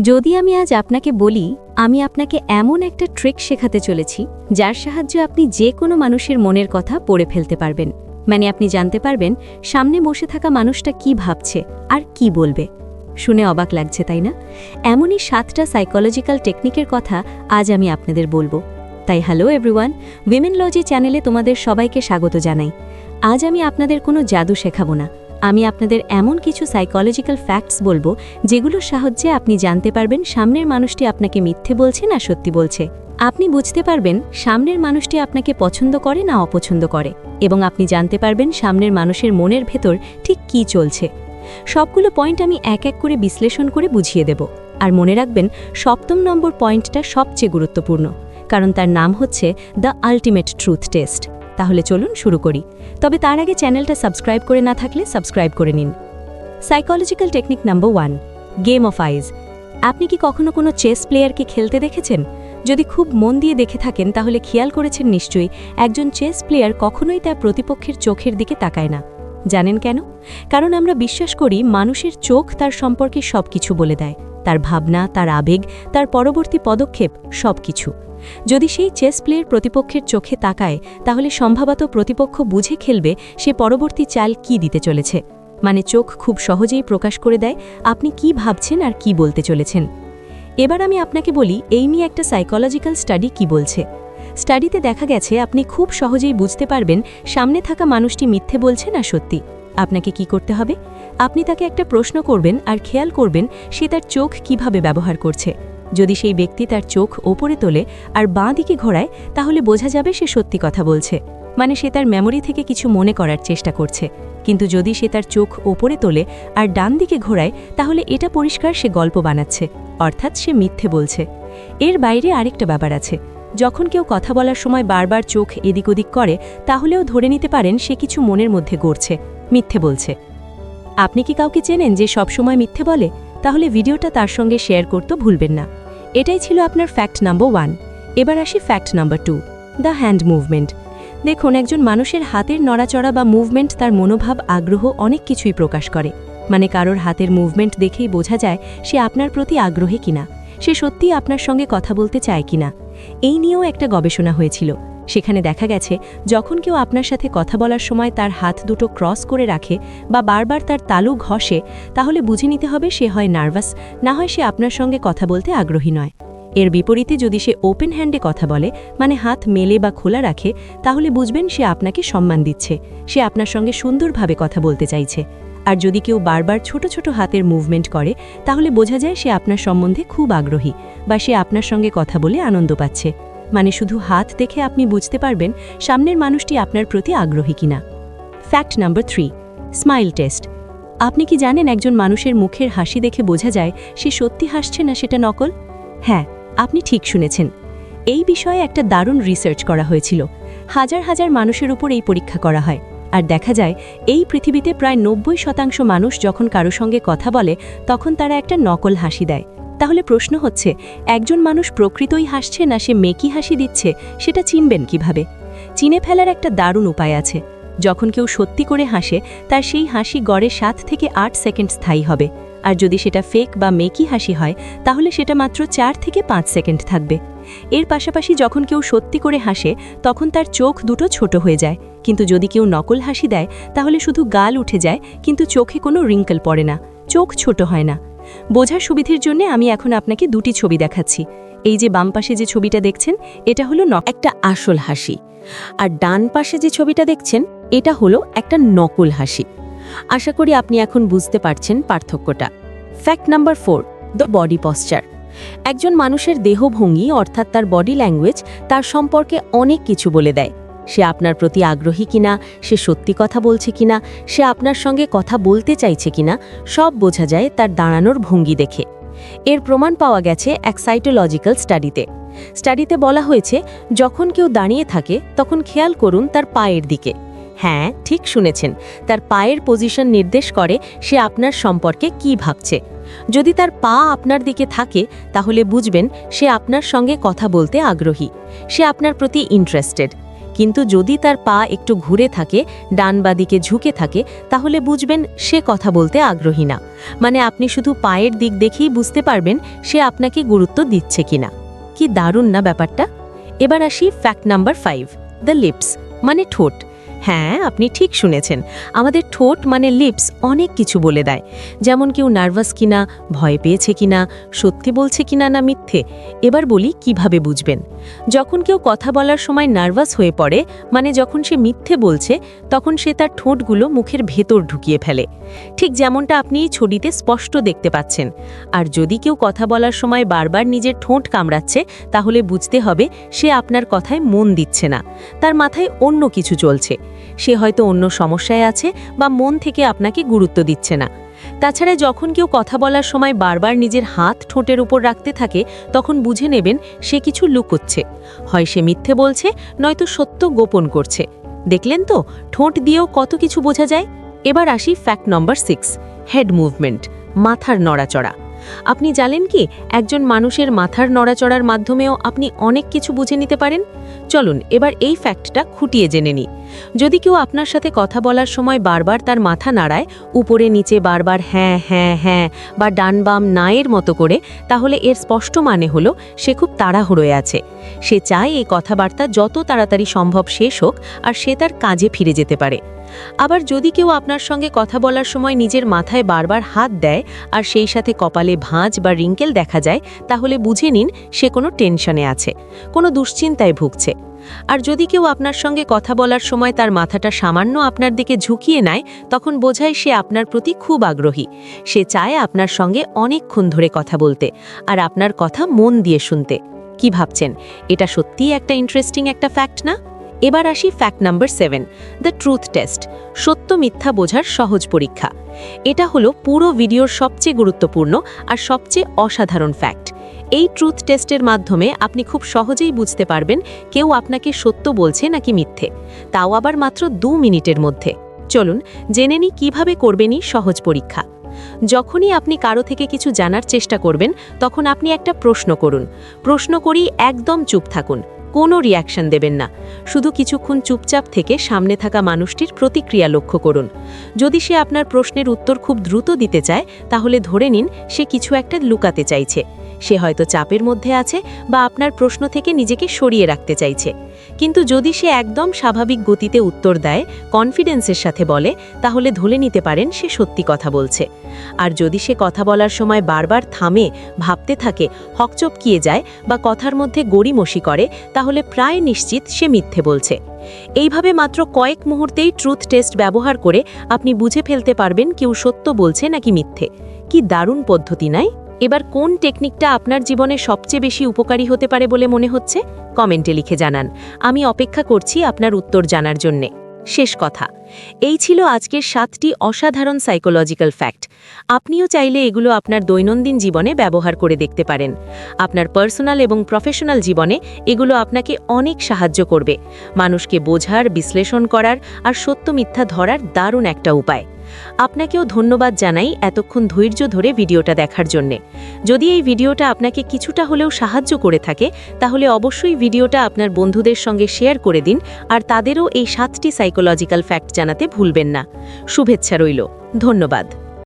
যদি আমি আজ আপনাকে বলি, আমি আপনাকে এমন একটা ট্রিক শেখাতে চলেছি, যার সাহায্যে আপনি যে কোনো মানুষের মনের কথা পড়ে ফেলতে পারবেন। মানে আপনি জানতে পারবেন, সামনে বসে থাকা মানুষটা কি ভাবছে আর কি বলবে। শুনে অবাক লাগছে, তাই না? এমনই সাতটা সাইকোলজিক্যাল টেকনিকের কথা আজ আমি আপনাদের বলব। তাই হ্যালো এভরিওয়ান উইমেন লজি চ্যানেলে তোমাদের সবাইকে স্বাগত জানাই। আজ আমি আপনাদের কোনো জাদু শেখাবো না। আমি আপনাদের এমন কিছু সাইকোলজিক্যাল ফ্যাক্টস বলব, যেগুলোর সাহায্যে আপনি জানতে পারবেন সামনের মানুষটি আপনাকে মিথ্যে বলছে না সত্যি বলছে। আপনি বুঝতে পারবেন সামনের মানুষটি আপনাকে পছন্দ করে না অপছন্দ করে, এবং আপনি জানতে পারবেন সামনের মানুষের মনের ভেতর ঠিক কী চলছে। সবগুলো পয়েন্ট আমি এক এক করে বিশ্লেষণ করে বুঝিয়ে দেব। আর মনে রাখবেন, সপ্তম নম্বর পয়েন্টটা সবচেয়ে গুরুত্বপূর্ণ, কারণ তার নাম হচ্ছে দ্য আলটিমেট ট্রুথ টেস্ট তাহলে চলুন শুরু করি। তবে তার আগে চ্যানেলটা সাবস্ক্রাইব করে না থাকলে সাবস্ক্রাইব করে নিন। Psychological technique number one game of eyes আপনি কি কখনো কোনো চেস প্লেয়ারকে খেলতে দেখেছেন? যদি খুব মন দিয়ে দেখে থাকেন, তাহলে খেয়াল করেছেন নিশ্চয়ই, একজন চেস প্লেয়ার কখনোই তার প্রতিপক্ষের চোখের দিকে তাকায় না। জানেন কেন? কারণ আমরা বিশ্বাস করি, মানুষের চোখ তার সম্পর্কে সব কিছু বলে দেয়। তার ভাবনা, তার আবেগ, তার পরবর্তী পদক্ষেপ সব কিছু যদি সেই চেস প্লেয়ার প্রতিপক্ষের চোখে তাকায়, তাহলে সম্ভবত প্রতিপক্ষ বুঝে খেলবে সে পরবর্তী চাল কি দিতে চলেছে। মানে চোখ খুব সহজেই প্রকাশ করে দেয়, আপনি কি ভাবছেন আর কি বলতে চলেছেন। এবার আমি আপনাকে বলি এই নিয়ে একটা সাইকোলজিক্যাল স্টাডি কি বলছে। স্টাডিতে দেখা গেছে, আপনি খুব সহজেই বুঝতে পারবেন সামনে থাকা মানুষটি মিথ্যে বলছে না সত্যি। আপনাকে কি করতে হবে? আপনি তাকে একটা প্রশ্ন করবেন আর খেয়াল করবেন সে তার চোখ কীভাবে ব্যবহার করছে। যদি সেই ব্যক্তি তার চোখ ওপরে তোলে আর বাঁ দিকে ঘোরায়, তাহলে বোঝা যাবে সে সত্যি কথা বলছে। মানে সে তার মেমোরি থেকে কিছু মনে করার চেষ্টা করছে। কিন্তু যদি সে তার চোখ ওপরে তোলে আর ডান দিকে ঘোরায়, তাহলে এটা পরিষ্কার সে গল্প বানাচ্ছে, অর্থাৎ সে মিথ্যে বলছে। এর বাইরে আরেকটা ব্যাপার আছে। যখন কেউ কথা বলার সময় বারবার চোখ এদিক ওদিক করে, তাহলেও ধরে নিতে পারেন সে কিছু মনের মধ্যে গড়ছে, মিথ্যে বলছে। আপনি কি কাউকে চেনেন যে সবসময় মিথ্যে বলে? তাহলে ভিডিওটা তার সঙ্গে শেয়ার করতে ভুলবেন না। এটাই ছিল আপনার ফ্যাক্ট নাম্বার ওয়ান এবার আসি fact number two the hand movement দেখুন, একজন মানুষের হাতের নড়াচড়া বা মুভমেন্ট তার মনোভাব, আগ্রহ অনেক কিছুই প্রকাশ করে। মানে কারোর হাতের মুভমেন্ট দেখেই বোঝা যায় সে আপনার প্রতি আগ্রহী কিনা, সে সত্যিই আপনার সঙ্গে কথা বলতে চায় কিনা। এই নিয়েও একটা গবেষণা হয়েছিল। সেখানে দেখা গেছে, যখন কেউ আপনার সাথে কথা বলার সময় তার হাত দুটো ক্রস করে রাখে বা বারবার তার তালু ঘষে, তাহলে বুঝে নিতে হবে সে হয় নার্ভাস, না হয় সে আপনার সঙ্গে কথা বলতে আগ্রহী নয়। এর বিপরীতে যদি সে ওপেন হ্যান্ডে কথা বলে মানে হাত মেলে বা খোলা রাখে, তাহলে বুঝবেন সে আপনাকে সম্মান দিচ্ছে, সে আপনার সঙ্গে সুন্দরভাবে কথা বলতে চাইছে। আর যদি কেউ বারবার ছোট ছোট হাতের মুভমেন্ট করে, তাহলে বোঝা যায় সে আপনার সম্বন্ধে খুব আগ্রহী বা সে আপনার সঙ্গে কথা বলে আনন্দ পাচ্ছে। মানে শুধু হাত দেখে আপনি বুঝতে পারবেন সামনের মানুষটি আপনার প্রতি আগ্রহী কিনা। Fact number three smile test আপনি কি জানেন একজন মানুষের মুখের হাসি দেখে বোঝা যায় সে সত্যি হাসছে না সেটা নকল? হ্যাঁ আপনি ঠিক শুনেছেন। এই বিষয়ে একটা দারুণ রিসার্চ করা হয়েছিল। হাজার হাজার মানুষের উপর এই পরীক্ষা করা হয়। আর দেখা যায়, এই পৃথিবীতে প্রায় নব্বই শতাংশ মানুষ যখন কারও সঙ্গে কথা বলে, তখন তারা একটা নকল হাসি দেয়। তাহলে প্রশ্ন হচ্ছে, একজন মানুষ প্রকৃতই হাসছে না সে মেকি হাসি দিচ্ছে, সেটা চিনবেন কীভাবে? চিনে ফেলার একটা দারুণ উপায় আছে। যখন কেউ সত্যি করে হাসে, তার সেই হাসি গড়ে সাত থেকে আট সেকেন্ড স্থায়ী হবে। আর যদি সেটা ফেক বা মেকি হাসি হয়, তাহলে সেটা মাত্র চার থেকে পাঁচ সেকেন্ড থাকবে। এর পাশাপাশি যখন কেউ সত্যি করে হাসে, তখন তার চোখ দুটো ছোট হয়ে যায়। কিন্তু যদি কেউ নকল হাসি দেয়, তাহলে শুধু গাল উঠে যায়, কিন্তু চোখে কোনো রিঙ্কল পড়ে না। চোখ ছোট হয় না। বোঝার সুবিধের জন্য আমি এখন আপনাকে দুটি ছবি দেখাচ্ছি। এই যে বাম পাশে যে ছবিটা দেখছেন, এটা হলো একটা আসল হাসি। আর ডান পাশে যে ছবিটা দেখছেন, এটা হলো একটা নকল হাসি। আশা করি আপনি এখন বুঝতে পারছেন পার্থক্যটা। Fact number four the body posture একজন মানুষের দেহভঙ্গি, অর্থাৎ তার বডি ল্যাঙ্গুয়েজ তার সম্পর্কে অনেক কিছু বলে দেয়। সে আপনার প্রতি আগ্রহী কিনা, সে সত্যি কথা বলছে কিনা, সে আপনার সঙ্গে কথা বলতে চাইছে কিনা, সব বোঝা যায় তার দাঁড়ানোর ভঙ্গি দেখে। এর প্রমাণ পাওয়া গেছে এক সাইটোলজিক্যাল স্টাডিতে স্টাডিতে বলা হয়েছে, যখন কেউ দাঁড়িয়ে থাকে, তখন খেয়াল করুন তার পায়ের দিকে। হ্যাঁ ঠিক শুনেছেন। তার পায়ের পজিশন নির্দেশ করে সে আপনার সম্পর্কে কি ভাবছে। যদি তার পা আপনার দিকে থাকে, তাহলে বুঝবেন সে আপনার সঙ্গে কথা বলতে আগ্রহী। সে আপনার প্রতি ইন্টারেস্টেড কিন্তু যদি তার পা একটু ঘুরে থাকে, ডান বাদিকে ঝুঁকে থাকে, তাহলে বুঝবেন সে কথা বলতে আগ্রহী না। মানে আপনি শুধু পায়ের দিক দেখেই বুঝতে পারবেন সে আপনাকে গুরুত্ব দিচ্ছে কিনা। কি দারুণ না ব্যাপারটা? এবার আসি fact number five the lips মানে ঠোঁট। হ্যাঁ আপনি ঠিক শুনেছেন। আমাদের ঠোঁট মানে লিপস অনেক কিছু বলে দেয়। যেমন কেউ নার্ভাস কিনা, ভয় পেয়েছে কিনা, সত্যি বলছে কিনা না মিথ্যে, এবার বলি কীভাবে বুঝবেন? যখন কেউ কথা বলার সময় নার্ভাস হয়ে পড়ে মানে যখন সে মিথ্যে বলছে, তখন সে তার ঠোঁটগুলো মুখের ভেতর ঢুকিয়ে ফেলে। ঠিক যেমনটা আপনি এই ছবিতে স্পষ্ট দেখতে পাচ্ছেন। আর যদি কেউ কথা বলার সময় বারবার নিজের ঠোঁট কামড়াচ্ছে, তাহলে বুঝতে হবে সে আপনার কথায় মন দিচ্ছে না। তার মাথায় অন্য কিছু চলছে। সে হয়তো অন্য সমস্যায় আছে বা মন থেকে আপনাকে গুরুত্ব দিচ্ছে না। তাছাড়া যখন কেউ কথা বলার সময় বারবার নিজের হাত ঠোঁটের উপর রাখতে থাকে, তখন বুঝে নেবেন সে কিছু লুকোচ্ছে। হয় সে মিথ্যে বলছে, নয়তো সত্য গোপন করছে। দেখলেন তো, ঠোঁট দিয়েও কত কিছু বোঝা যায়? এবার আসি fact number six head movement মাথার নড়াচড়া। আপনি জানেন কি, একজন মানুষের মাথার নড়াচড়ার মাধ্যমেও আপনি অনেক কিছু বুঝে নিতে পারেন? চলুন, এবার এই ফ্যাক্টটা খুঁটিয়ে জেনে নিই। যদি কেউ আপনার সাথে কথা বলার সময় বারবার তার মাথা নাড়ায়, উপরে নিচে বারবার হ্যাঁ হ্যাঁ হ্যাঁ বা ডান বাম নায়ের মতো করে, তাহলে এর স্পষ্ট মানে হলো সে খুব তাড়াহুড়োয় আছে। সে চায় এই কথাবার্তা যত তাড়াতাড়ি সম্ভব শেষ হোক আর সে তার কাজে ফিরে যেতে পারে। আবার যদি কেউ আপনার সঙ্গে কথা বলার সময় নিজের মাথায় বারবার হাত দেয় আর সেই সাথে কপালে ভাঁজ বা রিঙ্কেল দেখা যায়, তাহলে বুঝে নিন সে কোনো টেনশনে আছে, কোনো দুশ্চিন্তায় ভুগছে। আর যদি কেউ আপনার সঙ্গে কথা বলার সময় তার মাথাটা সামান্য আপনার দিকে ঝুঁকিয়ে নেয়, তখন বোঝায় সে আপনার প্রতি খুব আগ্রহী। সে চায় আপনার সঙ্গে অনেকক্ষণ ধরে কথা বলতে আর আপনার কথা মন দিয়ে শুনতে। কি ভাবছেন? এটা সত্যিই একটা ইন্টারেস্টিং একটা ফ্যাক্ট না? এবার আসি fact number seven the truth test সত্য মিথ্যা বোঝার সহজ পরীক্ষা। এটা হলো পুরো ভিডিওর সবচেয়ে গুরুত্বপূর্ণ আর সবচেয়ে অসাধারণ ফ্যাক্ট এই ট্রুথ টেস্টের মাধ্যমে আপনি খুব সহজেই বুঝতে পারবেন কেউ আপনাকে সত্য বলছে নাকি মিথ্যে। তাও আবার মাত্র দু মিনিটের মধ্যে। চলুন জেনে নিই কীভাবে করবেনই সহজ পরীক্ষা। যখনই আপনি কারও থেকে কিছু জানার চেষ্টা করবেন, তখন আপনি একটা প্রশ্ন করুন। প্রশ্ন করেই একদম চুপ থাকুন। কোনো রিয়াকশন দেবেন না। শুধু কিছুক্ষণ চুপচাপ থেকে সামনে থাকা মানুষটির প্রতিক্রিয়া লক্ষ্য করুন। যদি সে আপনার প্রশ্নের উত্তর খুব দ্রুত দিতে চায়, তাহলে ধরে নিন সে কিছু একটা লুকাতে চাইছে। সে হয়তো চাপের মধ্যে আছে বা আপনার প্রশ্ন থেকে নিজেকে সরিয়ে রাখতে চাইছে। কিন্তু যদি সে একদম স্বাভাবিক গতিতে উত্তর দেয় কনফিডেন্সের সাথে বলে, তাহলে ধরে নিতে পারেন সে সত্যি কথা বলছে। আর যদি সে কথা বলার সময় বারবার থামে, ভাবতে থাকে হকচপকিয়ে যায় বা কথার মধ্যে গড়িমসি করে, তাহলে প্রায় নিশ্চিত সে মিথ্যে বলছে। এইভাবে মাত্র কয়েক মুহূর্তেই ট্রুথ টেস্ট ব্যবহার করে আপনি বুঝে ফেলতে পারবেন কেউ সত্য বলছে নাকি মিথ্যে। কি দারুণ পদ্ধতি, নাই? এবার কোন টেকনিকটা আপনার জীবনে সবচেয়ে বেশি উপকারী হতে পারে বলে মনে হচ্ছে? কমেন্টে লিখে জানান। আমি অপেক্ষা করছি আপনার উত্তর জানার জন্যে। শেষ কথা। এই ছিল আজকের সাতটি অসাধারণ সাইকোলজিক্যাল ফ্যাক্ট আপনিও চাইলে এগুলো আপনার দৈনন্দিন জীবনে ব্যবহার করে দেখতে পারেন। আপনার পার্সোনাল এবং প্রফেশনাল জীবনে এগুলো আপনাকে অনেক সাহায্য করবে। মানুষকে বোঝার, বিশ্লেষণ করার আর সত্য মিথ্যা ধরার দারুণ একটা উপায়। আপনাকেও ধন্যবাদ জানাই এতক্ষণ ধৈর্য ধরে ভিডিওটা দেখার জন্যে। যদি এই ভিডিওটা আপনাকে কিছুটা হলেও সাহায্য করে থাকে, তাহলে অবশ্যই ভিডিওটা আপনার বন্ধুদের সঙ্গে শেয়ার করে দিন আর তাদেরও এই সাতটি সাইকোলজিক্যাল ফ্যাক্ট জানাতে ভুলবেন না। শুভেচ্ছা রইল। ধন্যবাদ।